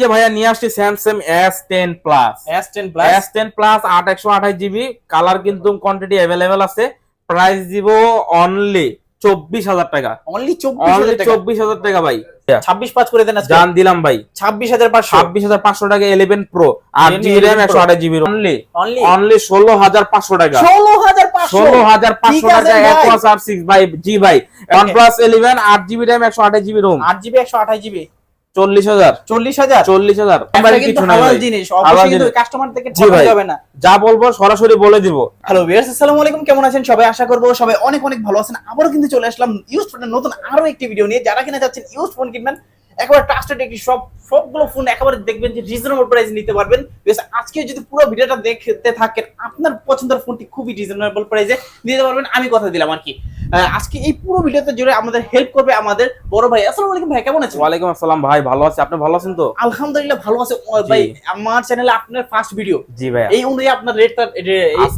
যে ভাইয়া নিয়ে আসছি Samsung S ten plus S ten plus S ten plus আট একশো আঠাশ জিবি কালার কিন্তু কোয়ান্টিটি অ্যাভেলেবেল আছে। প্রাইস দিব অনলি চব্বিশ হাজার টাকা। অনলি চব্বিশ হাজার টাকা। ভাই। ছাব্বিশ পাঁচ করে দেন আজকে। জান দিলাম ভাই। ছাব্বিশ হাজার পাঁচশো। ছাব্বিশ হাজার পাঁচশো টাকা ইলেভেন প্রো 11 জিবি র্যাম। একশো আঠাশ জিবি অনলি অনলি অনলি ষোলো হাজার পাঁচশো টাকা। ষোলো হাজার পাঁচশো। ষোলো হাজার পাঁচশো টাকা। এক প্লাস আর সিক্স ভাই। জি ভাই। ওয়ান প্লাস ইলেভেন আট জিবি র্যাম একশো আঠাশ জিবি রোম আট জিবি একশো আঠাশ জিবি চল্লিশ হাজার। চল্লিশ হাজার? চল্লিশ হাজার। কিছু জিনিস। কাস্টমার থেকে না। যা বলব সরাসরি বলে দিব। হ্যালো ভিউয়ার্স আসসালামু আলাইকুম কেমন আছেন? সবাই আশা করব সবাই অনেক অনেক ভালো আছেন। আবারও কিন্তু চলে আসলাম ইউজ ফোনের নতুন আরও একটি ভিডিও নিয়ে। যারা কিনা যাচ্ছেন ইউজ ফোন কিনবেন একেবারে ট্রাস্টেড একটি সব সবগুলো ফোন একেবারে দেখবেন যে রিজনেবল প্রাইসে নিতে পারবেন। বেশ আজকে যদি পুরো ভিডিওটা দেখতে থাকেন আপনার পছন্দের ফোনটি খুবই রিজনেবল প্রাইসে নিতে পারবেন। আমি কথা দিলাম আর কি। আজকে এই পুরো ভিডিওতে জুড়ে আমাদের হেল্প করবে আমাদের বড় ভাই। আসসালামু আলাইকুম ভাই কেমন আছেন? ওয়ালাইকুম আসসালাম ভাই ভালো আছে। আপনি ভালো আছেন তো? আলহামদুলিল্লাহ ভালো আছে। ভাই আমার চ্যানেলে আপনার ফার্স্ট ভিডিও জি ভাই এই অনুযায়ী আপনার রেটটা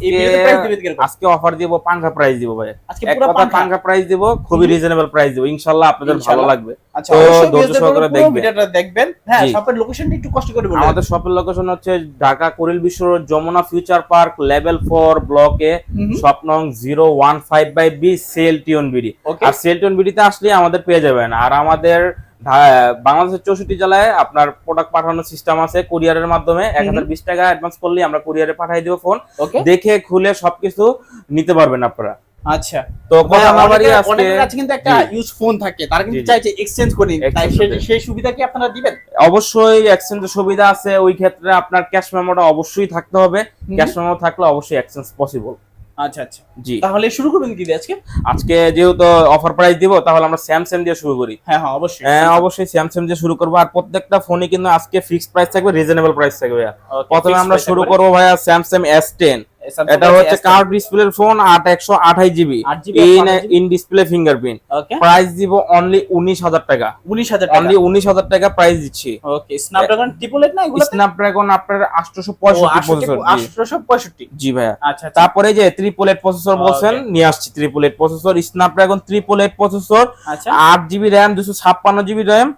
এই ভিডিওতে প্রাইস দিবেন আজকে অফার দিব পাঙ্খা প্রাইস দিব ভাই আজকে পুরো পাঙ্খা। প্রাইস দিব খুবই রিজনেবল প্রাইস দিব। ইনশাআল্লাহ আপনাদের ভালো লাগবে। আচ্ছা। ভিডিওটা দেখবেন। হ্যাঁ শপের লোকেশনটা একটু কষ্ট করে বলুন আমাদের শপের লোকেশন হচ্ছে Dhaka Kuril Bishwa road, Jamuna future park level four ব্লকে শপ নং zero one five by B cell tune BD R cell tune বিডিতে আসলে আমাদের পেয়ে যাবেন। আর আমাদের বাংলাদেশের চৌষট্টি জেলায় আপনার প্রোডাক্ট পাঠানোর সিস্টেম আছে কুরিয়ারের মাধ্যমে। এক হাজার বিশ টাকা অ্যাডভান্স করলে আমরা কুরিয়ারে পাঠাই দিব ফোন দেখে খুলে সবকিছু নিতে পারবেন আপনারা। আচ্ছা। তো কাছে কিন্তু একটা ইউজ ফোন থাকে। তারা কিন্তু জি, জি। চাইছে এক্সচেঞ্জ করে তাই সেই- সুবিধা কি আপনারা দিবেন? অবশ্যই এক্সচেঞ্জের সুবিধা আছে। ওই ক্ষেত্রে আপনার ক্যাশ মেমোটা অবশ্যই থাকতে হবে। ক্যাশ মেমো থাকলে অবশ্যই এক্সচেঞ্জ পসিবল আচ্ছা আচ্ছা। জি। তাহলে শুরু করবেন কি আজকে? আজকে যেহেতু অফার প্রাইস দিব তাহলে আমরা স্যামসাং দিয়ে শুরু করি। হ্যাঁ হ্যাঁ অবশ্যই। হ্যাঁ অবশ্যই স্যামসাং দিয়ে শুরু করব। আর প্রত্যেকটা ফোনে কিন্তু আজকে ফিক্সড প্রাইস থাকবে রিজনেবল প্রাইস থাকবে প্রথমে আমরা শুরু। করব ভাইয়া স্যামসাং এস টেন Samsung এটা হচ্ছে S10 কার্ড ডিসপ্লের ফোন আট একশো আঠাশ GB in in display fingerprint price দিব অনলি উনিশ হাজার টাকা। উনিশ হাজার টাকা। অনলি উনিশ হাজার টাকা প্রাইস দিচ্ছি। ওকে স্ন্যাপড্রাগন ট্রিপল এইট না এগুলো স্ন্যাপড্রাগন আপনার আটশোশো পঁয়ষট্টি প্রসেসর আঠারোশো পঁয়ষট্টি। জি ভাইয়া। আচ্ছা আচ্ছা। তারপরে যে ট্রিপল এইট প্রসেসর বলছেন নিয়ে আসছি triple eight processor snapdragon triple eight processor আচ্ছা। আট জিবি র্যাম দুশো ছাপ্পান্ন জিবি র্যাম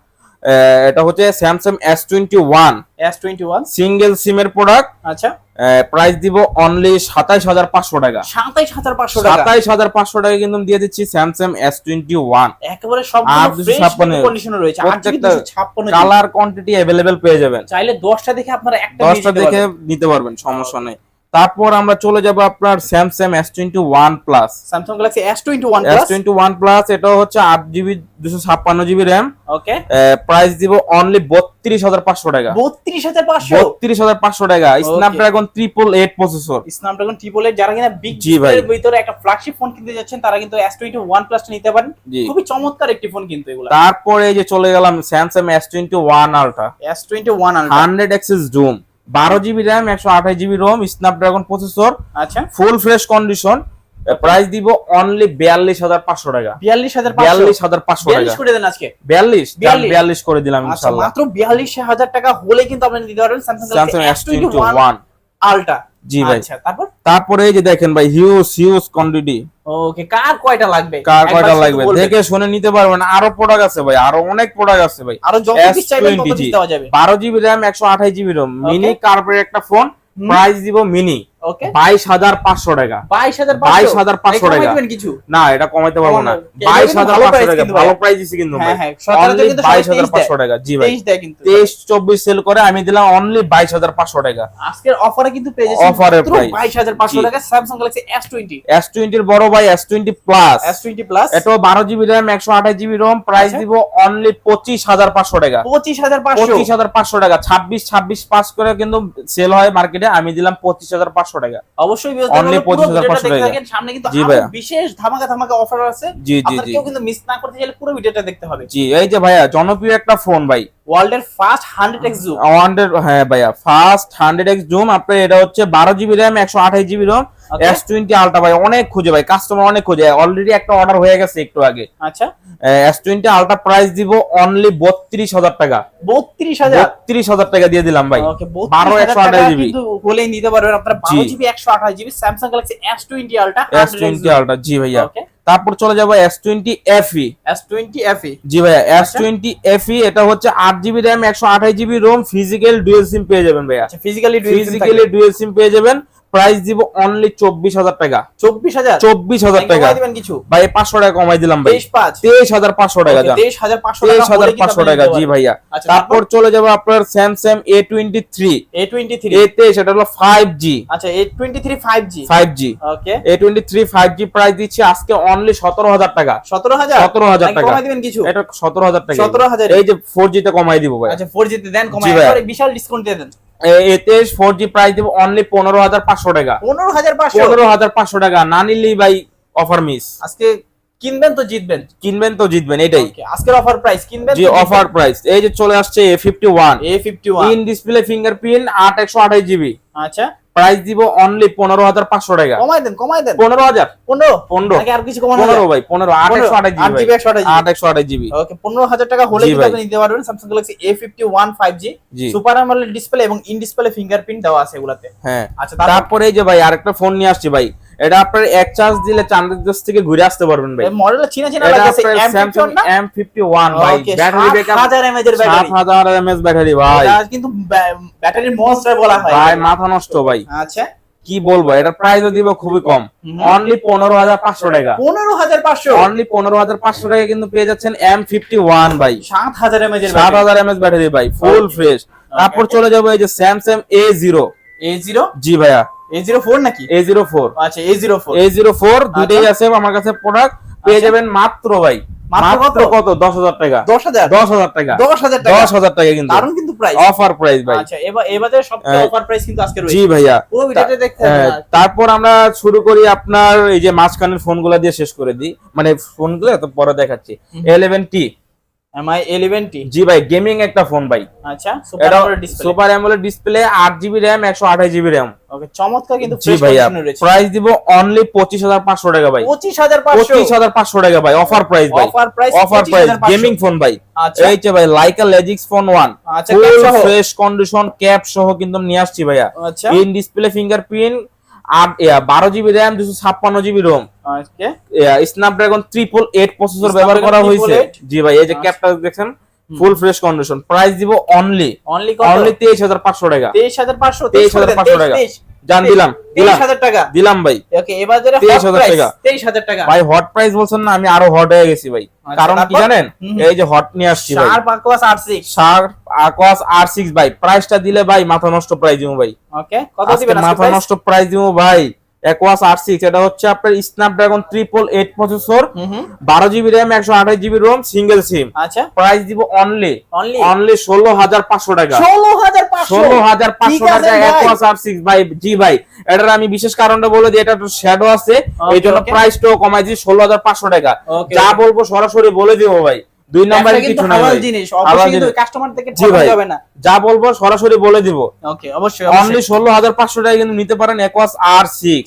এটা হচ্ছে Samsung S twenty one S twenty one single সিমের প্রোডাক্ট আচ্ছা প্রাইস দিব অনলি সাতাইশ হাজার পাঁচশো টাকা। সাতাইশ হাজার পাঁচশো টাকা। সাতাইশ হাজার পাঁচশো টাকা কিন্তু দিয়ে দিচ্ছি স্যামসাং এস টোয়েন্টি ওয়ান একেবারে সব আর 256 কন্ডিশনে রয়েছে। আর প্রত্যেকটা কালার কোয়ান্টিটি অ্যাভেলেবেল পেয়ে যাবেন। চাইলে দশটা দেখে আপনারা একটা দশটা দেখে নিতে পারবেন সমস্যা নেই। তারপর আমরা চলে যাব আপনার Samsung S twenty one plus Samsung galaxy S twenty one S twenty one plus এটা হচ্ছে আট জিবি দুশো ছাপ্পান্ন জিবি র্যাম ওকে প্রাইস দিব অনলি বত্রিশ হাজার পাঁচশো টাকা। বত্রিশ হাজার পাঁচশো? বত্রিশ হাজার পাঁচশো টাকা। Snapdragon triple eight processor snapdragon triple eight যারা কিনা বিগ জি ভাই। ভিতরে একটা ফ্ল্যাগশিপ ফোন কিনতে যাচ্ছেন তারা কিন্তু এস টোয়েন্টি ওয়ান প্লাসটা নিতে পারেন। খুবই চমৎকার একটি ফোন কিন্তু এগুলো। তারপরে এই যে চলে গেলাম Samsung S twenty one ultra S twenty one hundred X's zoom বারো জিবি র্যাম একশো আঠাশ জিবি রোম স্ন্যাপড্রাগন প্রসেসর আচ্ছা। ফুল ফ্রেশ কন্ডিশন প্রাইস দিব অনলি বিয়াল্লিশ হাজার পাঁচশো টাকা। বিয়াল্লিশ হাজার বিয়াল্লিশ হাজার পাঁচশো টাকা। করে দেন আজকে। বিয়াল্লিশ? বিয়াল্লিশ। করে দিলাম আচ্ছা মাত্র বিয়াল্লিশ হাজার টাকা হলে কিন্তু আপনি দিতে পারবেন Samsung S twenty one ultra জি ভাই। আচ্ছা তারপর? তারপরে এই যে দেখেন ভাই হিউজ হিউজ কোয়ান্টিটি ওকে কার কয়টা লাগবে? কার কয়টা লাগবে? দেখে শুনে নিতে পারবেন আরও প্রোডাক্ট আছে ভাই আরও অনেক প্রোডাক্ট আছে ভাই। আরও যত পিস চাইবেন তত S20 পিস দেওয়া যাবে। বারো জিবি র্যাম একশো আঠাশ জিবি র্যাম মিনি কার্পের একটা ফোন প্রাইস দিব মিনি ওকে টাকা। বাইশ হাজার বাইশ হাজার পাঁচশো টাকা। কিছু? না এটা কমাইতে পারব না। কমানো- এটা বাইশ কিন্তু হাজার ভালো পাঁচশো price টাকা ভালো প্রাইস দিছি কিন্তু হ্যাঁ, হ্যাঁ, সতেরোতে অনলি কিন্তু বাইশ সবাই হাজার 23 পাঁচশো টাকা। জি ভাই। তেইশ দেয় কিন্তু। তেইশ চব্বিশ সেল করে আমি দিলাম অনলি বাইশ হাজার পাঁচশো টাকা। আজকের অফারে কিন্তু পেয়ে যাচ্ছেন টাকা টোয়েন্টি এস টোয়েন্টির বড় ভাই S twenty plus S twenty plus এটাও বারো জিবি র্যাম একশো আঠাশ জিবি রোম প্রাইস। দিব অনলি পঁচিশ হাজার পাঁচশো টাকা। পঁচিশ হাজার পাঁচশো। পঁচিশ হাজার পাঁচশো টাকা। ছাব্বিশ ছাব্বিশ পাস করে কিন্তু সেল হয় মার্কেটে আমি দিলাম পঁচিশ হাজার পাঁচশো টাকা। অবশ্যই Only 25,500 টাকা। সামনে কিন্তু। বিশেষ ধামাকা ধামাকা অফার আছে। জি জি জি। কিন্তু মিস না করতে চাইলে পুরো ভিডিওটা দেখতে হবে। জি এই যে ভাইয়া জনপ্রিয় একটা ফোন ভাই। ওয়ার্ল্ডের ফার্স্ট হান্ড্রেড এক্স জুম হ্যাঁ ভাইয়া ফার্স্ট হান্ড্রেড এক্স জুম আপনার এটা হচ্ছে বারো জিবি র্যাম একশো আঠাশ GB ROM Okay. S twenty ultra ভাই অনেক খুঁজে ভাই কাস্টমার অনেক খুঁজে। অলরেডি একটা অর্ডার হয়ে গেছে একটু আগে। আচ্ছা। এস টোয়েন্টি আলট্রা প্রাইস দিব অনলি বত্রিশ হাজার টাকা। বত্রিশ হাজার? বত্রিশ হাজার টাকা দিয়ে দিলাম ভাই। ওকে বারো একশো আঠাশ জিবি কিন্তু হলেই নিতে পারবেন আপনারা। বারো। জিবি একশো আঠাশ GB Samsung galaxy S twenty ultra S twenty ultra জি ভাইয়া। ওকে তারপর চলে যাব S twenty FE S twenty FE জি ভাইয়া এস। টোয়েন্টি এফই এটা হচ্ছে আট জিবি র্যাম একশো আঠাশ GB ROM physical dual SIM পেয়ে যাবেন ভাইয়া। ফিজিক্যালি ফিজিক্যালি ডুয়েল সিম পেয়ে যাবেন। প্রাইস দিব অনলি চব্বিশ হাজার টাকা। চব্বিশ হাজার? চব্বিশ হাজার টাকা। কিছু? ভাই পাঁচশো টাকা কমাই দিলাম ভাই। তেইশ হাজার পাঁচশো টাকা তেইশ হাজার পাঁচশো টাকা হাজার জি ভাইয়া। আচ্ছা তারপর চলে যাব আপনার Samsung A twenty three A twenty three এতে সেটা হলো ফাইভ জি আচ্ছা A twenty three five G five G okay. A twenty three five G price দিচ্ছি আজকে অনলি সতেরো হাজার টাকা। সতেরো হাজার? 17,000 টাকা। কমাই দিবেন কিছু? এটা সতেরো হাজার টাকা। 17,000 এই যে ফোর জিতে কমাই দিব ভাই। আচ্ছা ফোর জিতে দেন কমাই বিশাল ডিসকাউন্ট দিয়ে দেন। এতে ফোর জি প্রাইস দেবো অনলি পনেরো হাজার পাঁচশো টাকা। পনেরো হাজার পাঁচশো? পনেরো হাজার পাঁচশো টাকা না নিলেই ভাই অফার মিস আজকে কিনবেন তো জিতবেন? কিনবেন তো জিতবেন এটাই। আজকের অফার প্রাইস কিনবেন জি অফার প্রাইস এই যে চলে আসছে A fifty one A fifty one in display fingerprint আট একশো আঠাশ জিবি আচ্ছা। প্রাইস দিব অনলি পনেরো হাজার পাঁচশো টাকা। কমাই দেন কমাই দেন। পনেরো হাজার? পনেরো? পনেরো। আর কিছু কমানো পনেরো ভাই পনেরো আট একশো আঠাশ আট জিবি একশো আঠাশ আট একশো আঠাশ জিবি। ওকে পনেরো হাজার টাকা হলে। আপনি নিতে পারবেন Samsung Galaxy A fifty one five G. Super আমলের ডিসপ্লে এবং ইন ডিসপ্লে ফিঙ্গারপ্রিন্ট দেওয়া আছে এগুলাতে। হ্যাঁ। আচ্ছা তারপর তারপরে যে ভাই আরেকটা ফোন নিয়ে আসছি ভাই। এটা আপনার এক চার্জ দিলে চান্দের দেশ থেকে ঘুরে আসতে পারবেন ভাই। মডেল চিনা চিনা লাগছে এম স্যামসাং না? এম ফিফটি ওয়ান ভাই ব্যাটারি ব্যাকআপ 7000 mAh এর ব্যাটারি হাজার এমএস ব্যাটারি ভাই। এটা কিন্তু ব্যাটারির মনস্টার বলা হয়। ভাই মাথা নষ্ট ভাই। আচ্ছা। কি বলব এটা প্রাইসও দিব খুবই কম। অনলি পনেরো হাজার পাঁচশো টাকা। পনেরো হাজার পাঁচশো? অনলি পনেরো হাজার পাঁচশো টাকা কিন্তু পেয়ে যাচ্ছেন এম ফিফটি ওয়ান ভাই। সাত হাজার এর সাত হাজার এমএস ব্যাটারি ভাই ফুল ফ্রেশ তারপর চলে যাব এই যে Samsung A zero A zero G ভাইয়া। নাকি? আচ্ছা দুইটাই আছে আমার কাছে প্রোডাক্ট পেয়ে আচ্ছা। যাবেন মাত্র ভাই মাত্র মাত্র কত? দশ হাজার টাকা। দশ হাজার? দশ হাজার টাকা। দশ হাজার টাকা। দশ হাজার টাকা কিন্তু। দারুণ কিন্তু প্রাইস অফার প্রাইস ভাই। আচ্ছা এবার এবারে সবচেয়ে হ্যাঁ। অফার প্রাইস কিন্তু আজকে জি ভাইয়া। পুরো ভিডিওটা দেখতে হবে হ্যাঁ। তারপর আমরা শুরু করি আপনার এই যে মাঝখানের ফোনগুলো দিয়ে শেষ করে দিই। মানে ফোনগুলো তো পরে দেখাচ্ছি। হুম। এলেভেন টি এমআই 11T জি ভাই গেমিং একটা ফোন ভাই। আচ্ছা সুপার এটা ডিসপ্লে সুপার অ্যামোলেড ডিসপ্লে আট জিবি র্যাম একশো আঠাশ জিবি র্যাম ওকে চমৎকার কিন্তু জি রয়েছে। প্রাইস দিব অনলি পঁচিশ হাজার পাঁচশো টাকা ভাই। 25500 পঁচিশ। হাজার পাঁচশো টাকা ভাই অফার প্রাইস ভাই। Offer price offer price gaming phone ভাই। আচ্ছা। এই যে ভাই লাইকা লেজিক্স ফোন ওয়ান আচ্ছা ফুল ফ্রেশ কন্ডিশন ক্যাপ সহ কিন্তু নিয়ে আসছি ভাইয়া। আচ্ছা। ইন ডিসপ্লে ফিঙ্গারপ্রিন্ট আর বারো জিবি র্যাম দুশো ছাপ্পান্ন GB ROM Snapdragon triple eight processor ব্যবহার করা হয়েছে। জি ভাই এই যে আচ্ছা। ক্যাপটা দেখছেন? ফুল ফ্রেশ কন্ডিশন প্রাইস দিব অনলি অনলি কত? অনলি তেইশ হাজার পাঁচশো টাকা। 23500 23,500 টাকা। জান দিলাম দিলাম। 23000 টাকা। দিলাম ভাই। ওকে এবার যেটা 23,000 টাকা। 23000 টাকা। ভাই হট প্রাইস বলছেন না আমি আরও হট হয়ে গেছি ভাই। আচ্ছা, কারণ কি জানেন? এই যে হট নিয়ে আসছি ভাই। Sharp Aquos R6 Sharp Aquos R six ভাই। প্রাইসটা দিলে ভাই মাথা নষ্ট প্রাইস দিব ভাই। ওকে কত দিবেন মাথা নষ্ট প্রাইস দিব ভাই। একোয়াস আর সিক্স এটা হচ্ছে আপনার স্ন্যাপড্রাগন ট্রিপল এইট প্রসেসর বারো জিবি র্যাম একশো আঠাশ জিবি রোম সিঙ্গেল সিম আচ্ছা। প্রাইস দিব অনলি অনলি ষোলো হাজার পাঁচশো টাকা। ষোলো হাজার পাঁচশো? টাকা একোয়াস আর সিক্স ভাই জি ভাই। এটার আমি বিশেষ কারণটা বলে দিই এটা শ্যাডো আছে। এই জন্য. প্রাইসটাও কমাই দিই ষোলো হাজার পাঁচশো টাকা। যা বলব সরাসরি বলে দিব ভাই। দুই নম্বরে কিছু না হালাল ভাই। জিনিস অবশ্যই কাস্টমার থেকে জি ভাই। ঠকানো যাবে না। যা বলব সরাসরি বলে দিব। ওকে অবশ্যই অনলি অবশ্যই। ষোলো হাজার পাঁচশো টাকা কিন্তু নিতে পারেন একোয়াস আর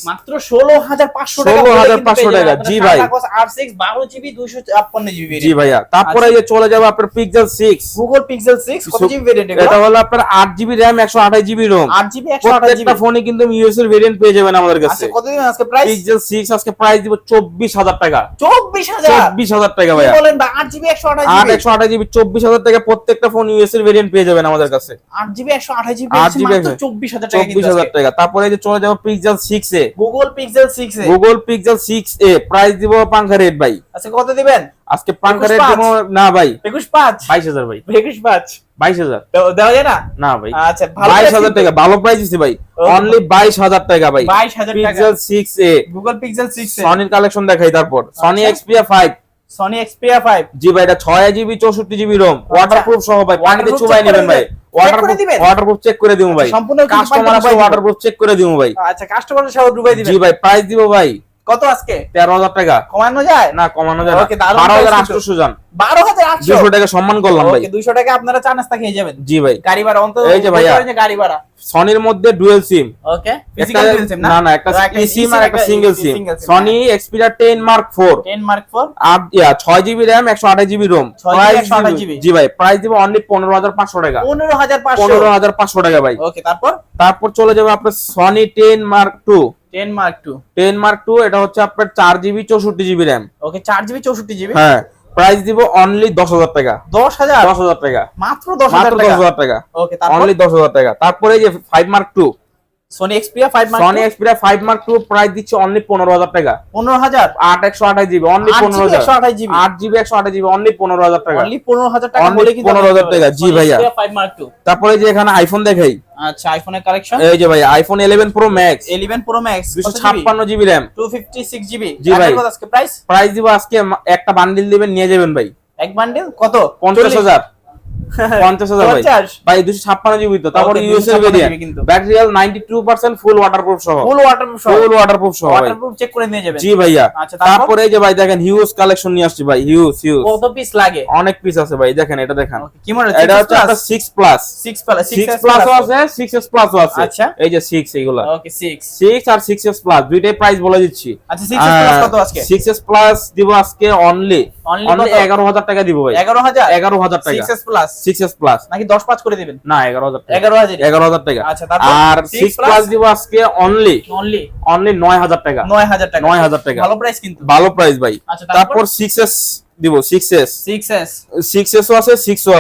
মাত্র 16500 টাকা 16,500 টাকা, জি ভাই। R6 12 জিবি 256 জিবি জি ভাইয়া। তারপরে আচ্ছা। যে চলে যাবে আপনার পিক্সেল সিক্স গুগল পিক্সেল 6 কত জিবি ভেরিয়েন্ট এটা হলো আপনার আট জিবি র্যাম একশো আঠাশ জিবি রোম 8 জিবি 128 জিবি ফোনে কিন্তু ইউএস এর ভেরিয়েন্ট পেয়ে যাবেন আমাদের কাছে। আচ্ছা কত দিবেন আজকে প্রাইস পিক্সেল সিক্স আজকে প্রাইস দিব চব্বিশ হাজার টাকা। 24000 চব্বিশ হাজার টাকা কি ভাইয়া। বলেন বা 8 জিবি 128 আট একশো আঠাশ জিবি চব্বিশ হাজার টাকা প্রত্যেকটা ফোন ইউএস এর ভেরিয়েন্ট পেয়ে যাবেন আমাদের কাছে। 8 জিবি 128 জিবি 8 জিবি মাত্র 24000 টাকা চব্বিশ কিন্তু হাজার টাকা। তারপরে এই যে চলে যাব Pixel six A. Google Pixel 6 A. Google Pixel six A. Price দিব পাঙ্খা রেট ভাই। আচ্ছা কত দিবেন? আজকে পাঙ্খা রেট দিব না ভাই। 21 5 বাইশ হাজার ভাই। 21 5 বাইশ হাজার। দেওয়া যায় না? না ভাই। আচ্ছা বাইশ হাজার। টাকা। ভালো প্রাইস দিছি ভাই। অনলি বাইশ হাজার টাকা ভাই। 22000 টাকা। Pixel six A. Google Pixel 6 A. সনির collection দেখাই তারপর। Sony. Xperia five Sony Xperia 5 জি ভাই এটা 6 জিবি চৌষট্টি জিবি রম ওয়াটারপ্রুফ সহ ভাই পানিতে চুবাই নেবেন ভাই। দিবেন? ওয়াটারপ্রুফ চেক করে দিমু ভাই। সম্পূর্ণ কাস্টমার। ওয়াটারপ্রুফ চেক করে দিমু ভাই। আচ্ছা কাস্টমার সহ ডুবাই দিবেন। জি ভাই প্রাইস দিব ভাই। কত আজকে? তেরো হাজার টাকা। কমানো যায়? না কমানো যায় বারো হাজার price আটশোশো যান বারো হাজার দুশো টাকা সম্মান করলাম ভাই। দুইশো টাকা আপনারা চা নাস্তা খেয়ে যাবেন। জি ভাই। গাড়ি ভাড়া অন্তত এই যে ভাইয়া। গাড়ি ভাড়া। সনির মধ্যে ডুয়েল সিম ওকে না? না একটা সিম আর একটা E single SIM Sony Xperia ten mark four 10 mark 4 আট ইয়া ছয় জিবি র্যাম একশো আঠাশ GB ROM 6 GB, price 128 GB জি ভাই প্রাইস দিব অনলি পনেরো হাজার পাঁচশো টাকা। 15500 পনেরো হাজার পাঁচশো টাকা ভাই। ওকে তারপর? তারপর চলে যাবে আপনার Sony ten mark two ten mark two ten mark two এটা হচ্ছে আপনার চার জিবি চৌষট্টি জিবি র্যাম ওকে চার জিবি চৌষট্টি জিবি হ্যাঁ প্রাইস দিব অনলি দশ হাজার টাকা। দশ হাজার? দশ হাজার টাকা। মাত্র দশ হাজার মাত্র দশ টাকা? হাজার টাকা। ওকে তারপর? অনলি দশ হাজার টাকা। তারপরে যে five mark two Sony Xperia five mark Sony Xperia five mark two price দিচ্ছে অনলি পনেরো হাজার টাকা। পনেরো হাজার? আট একশো আঠাশ জিবি অনলি আট পনেরো জিবি হাজার। একশো আঠাশ জিবি? আট জিবি অনলি পনেরো হাজার টাকা। অনলি পনেরো হাজার টাকা Only হলে কিন্তু 15,000 টাকা, জি ভাইয়া। ফাইভ মার্ক টু তারপরে যে এখানে আইফোন দেখাই। আচ্ছা আইফোনের কালেকশন এই যে ভাই iPhone eleven Pro Max eleven Pro Max দুশো ছাপ্পান্ন GB RAM two fifty six GB জি ভাই। আজকে প্রাইস প্রাইস দিব আজকে একটা বান্ডিল দিবেন নিয়ে যাবেন ভাই। এক বান্ডেল কত? পঞ্চাশ হাজার। পঞ্চাশ হাজার ভাই। দুশো ছাপ্পান্ন জিবি তো তারপরে Okay, USA 256 variant battery health ninety two percent full waterproof সহ। ফুল ওয়াটার ফুল ওয়াটারপ্রুফ সহ ওয়াটারপ্রুফ চেক করে নিয়ে যাবেন। জি ভাইয়া। আচ্ছা, তারপরে? এই যে ভাই দেখেন হিউজ কালেকশন নিয়ে আসছি ভাই। হিউজ হিউজ কত পিস লাগে? অনেক পিস আছে ভাই দেখেন এটা দেখেন। কি মনে এটা হচ্ছে আপনার six plus six plus six প্লাসও আছে সিক্স এস প্লাসও আছে। আচ্ছা। এই যে সিক্স এইগুলা ওকে সিক্স সিক্স আর সিক্স এস প্লাস দুইটাই প্রাইস বলে দিচ্ছি। আচ্ছা সিক্স প্লাস কত আজকে? সিক্স এস প্লাস দিব আজকে অনলি অনলি কত? এগারো হাজার টাকা দিব ভাই। এগারো হাজার? এগারো হাজার টাকা। Six plus six S plus নাকি দশ পাঁচ করে দিবেন? না এগারো হাজার টাকা। এগারো হাজার। এগারো হাজার টাকা। আচ্ছা, তারপর? আর সিক্স? প্লাস দিব আজকে অনলি অনলি অনলি নয় হাজার টাকা। নয় হাজার টাকা। নয় হাজার টাকা। ভালো প্রাইস কিন্তু। ভালো প্রাইস ভাই। আচ্ছা, তারপর? তারপর সিক্স এস দিব six S six S six S O আছে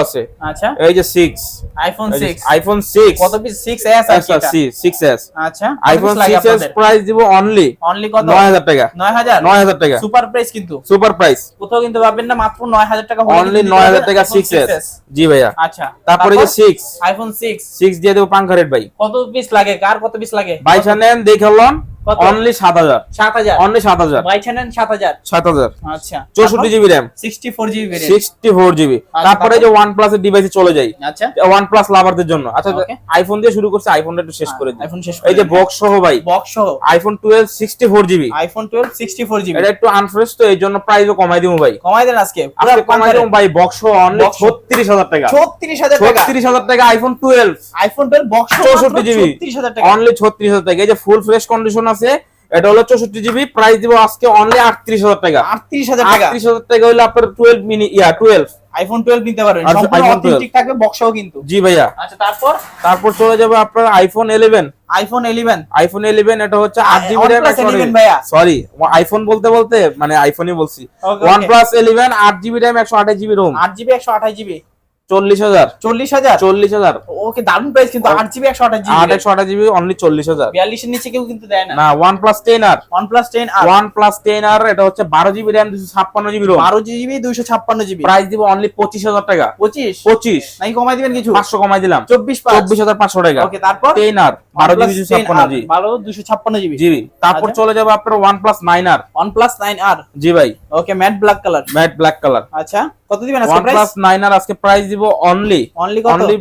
আছে। আচ্ছা। এই যে six iPhone six iPhone six কত পিস সিক্স আছে এটা? সিক্স আচ্ছা। আইফোন সিক্স এস প্রাইস দিব অনলি অনলি কত? নয় হাজার টাকা। নয় হাজার? টাকা। সুপার প্রাইস কিন্তু। সুপার প্রাইস কোথাও কিন্তু পাবেন না মাত্র নয় হাজার টাকা হলে অনলি কিন্তু নয় দিতে হাজার পারবেন টাকা সিক্স এস 6s জি ভাইয়া। আচ্ছা। তারপরে যে সিক্স আইফোন সিক্স সিক্স দিয়ে দেবো পাঙ্খা রেট ভাই। কত পিস লাগে? কার কত পিস লাগে? বাইশা নেন দেখলাম? অনলি সাত হাজার। সাত হাজার। অনলি আচ্ছা। চৌষট্টি GB RAM sixty four GB sixty four GB তারপরে যে এর ডিভাইসে চলে যাই। আচ্ছা। লাভারদের জন্য। আচ্ছা আইফোন দিয়ে শুরু করছে আইফোনটা একটু শেষ করে দিই। আইফোন শেষ এই যে বক্স সহ ভাই। বক্স সহ। IPhone twelve sixty four GB iPhone twelve sixty four GB এটা একটু আনফ্রেশ তো এই জন্য প্রাইসও কমাই দিব ভাই। কমাই দেন আজকে। কমাই দিব ভাই বক্স সহ অনলি। ছত্রিশ হাজার টাকা। ছত্রিশ হাজার টাকা। ছত্রিশ হাজার টাকা iPhone twelve iPhone twelve box চৌষট্টি জিবি টাকা। অনলি ছত্রিশ হাজার টাকা। এই যে ফুল ফ্রেশ কন্ডিশন আছে এটা হলো চৌষট্টি জিবি প্রাইস দিব আজকে অনলি আটত্রিশ হাজার টাকা। আটত্রিশ হাজার টাকা। আটত্রিশ হাজার টাকা হইলে আপনার টুয়েলভ মিনি ইয়া টুয়েলভ আইফোন টুয়েলভ নিতে পারবেন। আচ্ছা, সম্পূর্ণ 12 অথেন্টিক থাকবে বক্স সহ কিন্তু। জি ভাইয়া। আচ্ছা তারপর? তারপর চলে যাবে আপনার iPhone eleven iPhone eleven iPhone eleven এটা হচ্ছে আট জিবি OnePlus 11 ভাইয়া। সরি আইফোন বলতে বলতে মানে আইফোনই বলছি. প্লাস ইলেভেন আট জিবি র্যাম একশো আঠাশ জিবি রম 8 জিবি একশো আঠাশ জিবি চল্লিশ হাজার। চল্লিশ হাজার? চল্লিশ হাজার। ওকে দারুণ প্রাইস কিন্তু আট জিবি একশো আঠাশ আট জিবি একশো আঠাশ জিবি অনলি চল্লিশ হাজার। বিয়াল্লিশের নিচে কেউ কিন্তু দেয় না। না OnePlus ten R. OnePlus ten R. OnePlus ten R এটা হচ্ছে বারো জিবি র্যাম দুশো ছাপ্পান্ন জিবি রোম বারো জিবি দুইশো ছাপ্পান্ন জিবি প্রাইস দিব অনলি পঁচিশ হাজার টাকা। পঁচিশ? পঁচিশ। নাকি কমাই দিবেন কিছু? পাঁচশো কমাই দিলাম। চব্বিশ চব্বিশ হাজার পাঁচশো টাকা। ওকে তারপর? টেন আর বারো জিবি দুশো ছাপ্পান্ন জি বারো দুশো ছাপ্পান্ন জিবি জিবি তারপর আচ্ছা। চলে যাবে আপনার OnePlus nine R. OnePlus nine R জি ভাই। Okay matte black colour matte black colour আচ্ছা। কত দিবেন আজকে প্রাইস প্লাস 9 আর আজকে প্রাইস দিব অনলি অনলি কত? অনলি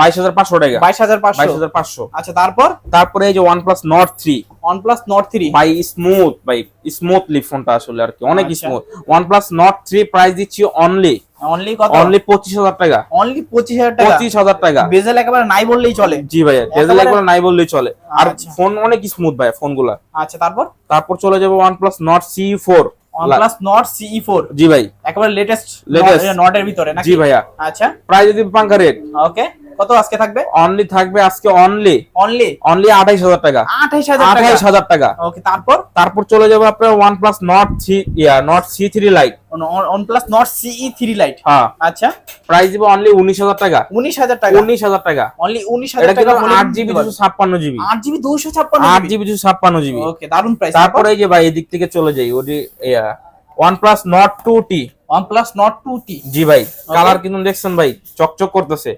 22500 টাকা। 22500 22500 আচ্ছা তারপর? তারপরে এই যে OnePlus Nord 3 OnePlus Nord 3 ভাই স্মুথ ভাই স্মুথলি ফোনটা আসলে আর কি অনেক আচ্ছা। স্মুথ OnePlus Nord 3 প্রাইস দিচ্ছি অনলি অনলি কত? অনলি 25000 টাকা। অনলি 25000 টাকা? 25000 টাকা। বেজেল একেবারে নাই বললেই চলে। জি ভাই বেজেল একেবারে নাই বললেই চলে। আর আচ্ছা। ফোন অনেক স্মুথ ভাই ফোনগুলা আচ্ছা তারপর? তারপর চলে যাব OnePlus Nord C4 OnePlus Nord CE4 জি ভাই। একেবারে লেটেস্ট লেটেস্ট নট এর ভিতরে নাকি? জি ভাইয়া। আচ্ছা। প্রাইস যদি পাঙ্কা রেট ওকে কত আজকে থাকবে? অনলি থাকবে আজকে অনলি অনলি অনলি 28000 টাকা। 28000 টাকা? 28000 টাকা। ওকে তারপর? তারপর চলে যাবে আপনার ওয়ান OnePlus Nord 3 ইয়া Nord C3 Lite oh, OnePlus Nord three lite হ্যাঁ। আচ্ছা। প্রাইস দিব অনলি 19000 টাকা। 19000 টাকা? 19000 টাকা। অনলি 19000 টাকা 8GB 256GB 8GB 256GB 8GB 256GB ওকে দারুণ প্রাইস তারপর এই যে ভাই এদিক থেকে চলে যাই ওডি ইয়া Nord two T OnePlus Nord 2T জি ভাই কালার কিন্তু দেখছেন ভাই চকচক করতেছে।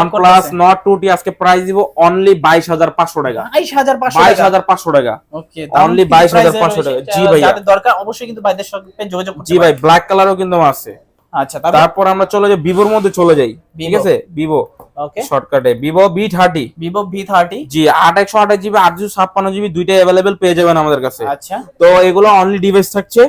OnePlus Nord 2T আজকে প্রাইস দিব অনলি 22500 টাকা। 22500 টাকা? ওকে অনলি 22500 টাকা। জি ভাই যাদের দরকার অবশ্যই কিন্তু ভাইদের সঙ্গে যোগাযোগ করতে জি ভাই ব্ল্যাক কালারও কিন্তু আছে। আচ্ছা তারপর? আমরা চলে যাই ভিভোর মধ্যে চলে যাই ঠিক আছে? ভিভো ওকে শর্টকাটে Vivo V thirty Vivo V thirty জি আট একশো আঠাশ জিবি আট দুশো ছাপ্পান্ন জিবি দুইটাই অ্যাভেলেবেল পেয়ে যাবেন আমাদের কাছে। আচ্ছা। তো এগুলো অনলি ডিভাইস থাকছে।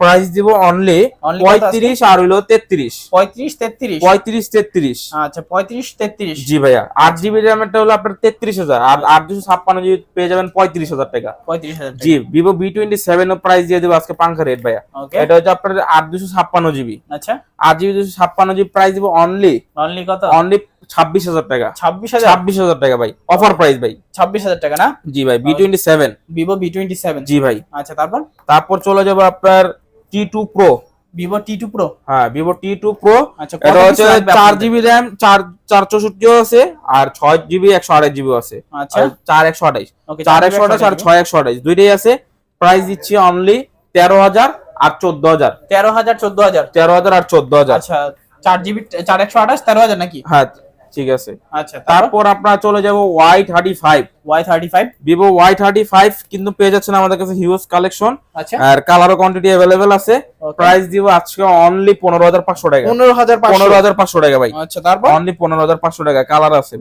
প্রাইস দিব অনলি? পঁয়ত্রিশ আর হইল তেত্রিশ। পঁয়ত্রিশ তেত্রিশ? পঁয়ত্রিশ তেত্রিশ। আচ্ছা পঁয়ত্রিশ তেত্রিশ। জি ভাইয়া আট জিবি র্যামেরটা হলো আপনার তেত্রিশ হাজার। আর আট দুশো ছাপ্পান্ন জিবি পেয়ে যাবেন পঁয়ত্রিশ হাজার টাকা। পঁয়ত্রিশ হাজার জি Vivo V twenty seven price দিয়ে দেবো আজকে পাঙ্খা রেট ভাইয়া। এটা হচ্ছে আপনার আট দুশো ছাপ্পান্ন জিবি। আচ্ছা। আট জিবি দুশো ছাপ্পান্ন জিবি প্রাইস দিব অনলি অনলি কত? অনলি ছাব্বিশ হাজার টাকা। ছাব্বিশ হাজার? ছাব্বিশ হাজার টাকা ভাই। অফার প্রাইস ভাই। ছাব্বিশ হাজার টাকা না? জি ভাই V twenty seven Vivo V twenty seven জি ভাই। আচ্ছা তারপর? তারপর চলে যাব আপনার T two Pro Vivo T two Pro হ্যাঁ ভিভো টি টু প্রো আচ্ছা এটা হচ্ছে চার জিবি র্যাম চার চার চৌষট্টিও আছে আর ছয় জিবি একশো আঠাশ জিবিও আছে। আচ্ছা। চার একশো আঠাশ চার একশো আঠাশ আর ছয় একশো আঠাশ দুইটাই আছে। প্রাইস দিচ্ছি অনলি তেরো হাজার আর চোদ্দ হাজার। তেরো হাজার চোদ্দ হাজার? তেরো হাজার আর চোদ্দ হাজার। আচ্ছা চার জিবি চার একশো আঠাশ তেরো হাজার নাকি? হ্যাঁ ঠিক আছে। আচ্ছা তারপর? আপনার চলে যাব Y thirty five. Y thirty five? Vivo Y thirty five কিন্তু পেয়ে যাচ্ছেন আমাদের কাছে হিউজ কালেকশন আচ্ছা। আর কালারও কোয়ান্টিটি অ্যাভেলেবেল আছে। প্রাইস দিব আজকে অনলি পনেরো হাজার পাঁচশো টাকা। পনেরো হাজার পনেরো হাজার পাঁচশো টাকা ভাই। আচ্ছা তারপর? অনলি পনেরো হাজার পাঁচশো টাকা কালার আছে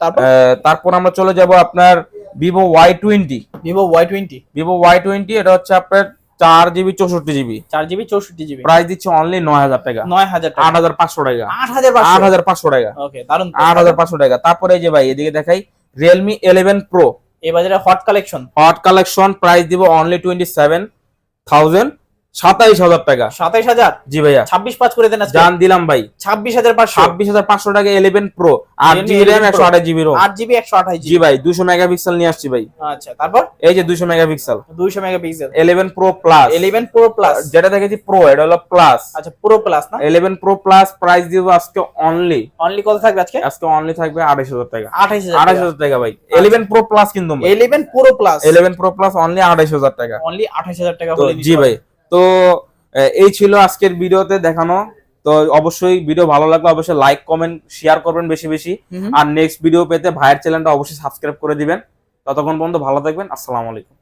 হ্যাঁ। তারপর আমরা চলে যাব আপনার Vivo Y twenty. Vivo Y twenty. Vivo Y twenty এটা হচ্ছে আপনার চার জিবি চৌষট্টি জিবি। চার জিবি চৌষট্টি জিবি। প্রাইস দিচ্ছে অনলি নয় হাজার টাকা। নয় হাজার আট হাজার পাঁচশো টাকা। আট হাজার আট হাজার পাঁচশো টাকা। ওকে দারুণ আট হাজার পাঁচশো টাকা। তারপরে এই যে ভাই এদিকে দেখাই রিয়েলমি ইলেভেন প্রো এই বাজারে hot collection. Hot collection price দিব অনলি টোয়েন্টি সেভেন থাউজেন্ড সাতাইশ হাজার টাকা। সাতাইশ হাজার? জি ভাইয়া। ছাব্বিশ পাঁচ করে দেন জান দিলাম ভাই। ছাব্বিশ হাজার পাঁচশো। ছাব্বিশ হাজার পাঁচশো টাকা ইলেভেন প্রো আট জিবি র্যাম একশো। আঠাশ জিবি রোম আট জিবি একশো আঠাশ জি ভাই দুশো মেগাপিক্সেল নিয়ে আসছি ভাই। আচ্ছা তারপর? এই যে দুশো মেগাপিক্সেল। দুইশো megapixel. Eleven Pro plus eleven Pro plus যেটা দেখেছি প্রো এটা হলো প্লাস আচ্ছা প্রো প্লাস না? ইলেভেন প্রো প্লাস প্রাইস দিব আজকে অনলি অনলি কত থাকবে আজকে? আজকে অনলি থাকবে আড়াইশ হাজার টাকা। আঠাইশ আড়াইশ হাজার টাকা ভাই। ইলেভেন প্রো প্লাস কিন্তু eleven Pro plus eleven Pro plus only আড়াইশ হাজার টাকা। অনলি আঠাইশ হাজার টাকা জি ভাই তো এই ছিল আজকের ভিডিওতে দেখানো। তো অবশ্যই ভিডিও ভালো লাগলে অবশ্যই লাইক কমেন্ট শেয়ার করবেন বেশি বেশি। আর নেক্সট ভিডিও পেতে ভাইয়ের চ্যানেলটা অবশ্যই সাবস্ক্রাইব করে দিবেন। ততক্ষণ পর্যন্ত ভালো থাকবেন। আসসালামু আলাইকুম।